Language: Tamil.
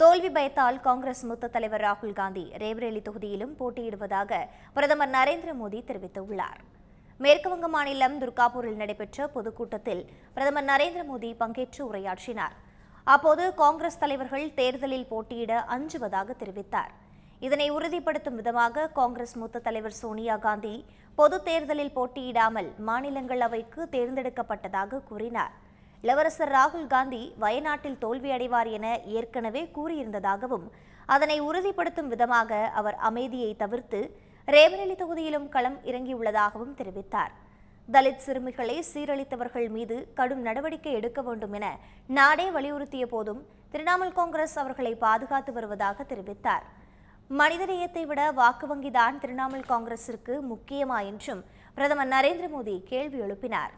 தோல்வி பயத்தால் காங்கிரஸ் மூத்த தலைவர் ராகுல் காந்தி ரேபரேலி தொகுதியிலும் போட்டியிடுவதாக பிரதமர் நரேந்திர மோடி தெரிவித்துள்ளார். மேற்குவங்க மாநிலம் துர்காபூரில் நடைபெற்ற பொதுக்கூட்டத்தில் பிரதமர் நரேந்திர மோடி பங்கேற்று உரையாற்றினார். அப்போது காங்கிரஸ் தலைவர்கள் தேர்தலில் போட்டியிட அஞ்சுவதாக தெரிவித்தார். இதனை உறுதிப்படுத்தும் விதமாக காங்கிரஸ் மூத்த தலைவர் சோனியா காந்தி பொது தேர்தலில் போட்டியிடாமல் மாநிலங்களவைக்கு தேர்ந்தெடுக்கப்பட்டதாக கூறினார். இளவரசர் ராகுல் காந்தி வயநாட்டில் தோல்வியடைவார் என ஏற்கனவே கூறியிருந்ததாகவும் அதனை உறுதிப்படுத்தும் விதமாக அவர் அமைதியை தவிர்த்து ரேபரேலி தொகுதியிலும் களம் இறங்கியுள்ளதாகவும் தெரிவித்தார். தலித் சிறுமிகளை சீரழித்தவர்கள் மீது கடும் நடவடிக்கை எடுக்க வேண்டும் என நாடே வலியுறுத்திய போதும் திரிணாமுல் காங்கிரஸ் அவர்களை பாதுகாத்து வருவதாக தெரிவித்தார். மனிதநேயத்தை விட வாக்கு வங்கிதான் திரிணாமுல் காங்கிரசிற்கு முக்கியமா என்றும் பிரதமர் நரேந்திர மோடி கேள்வி எழுப்பினார்.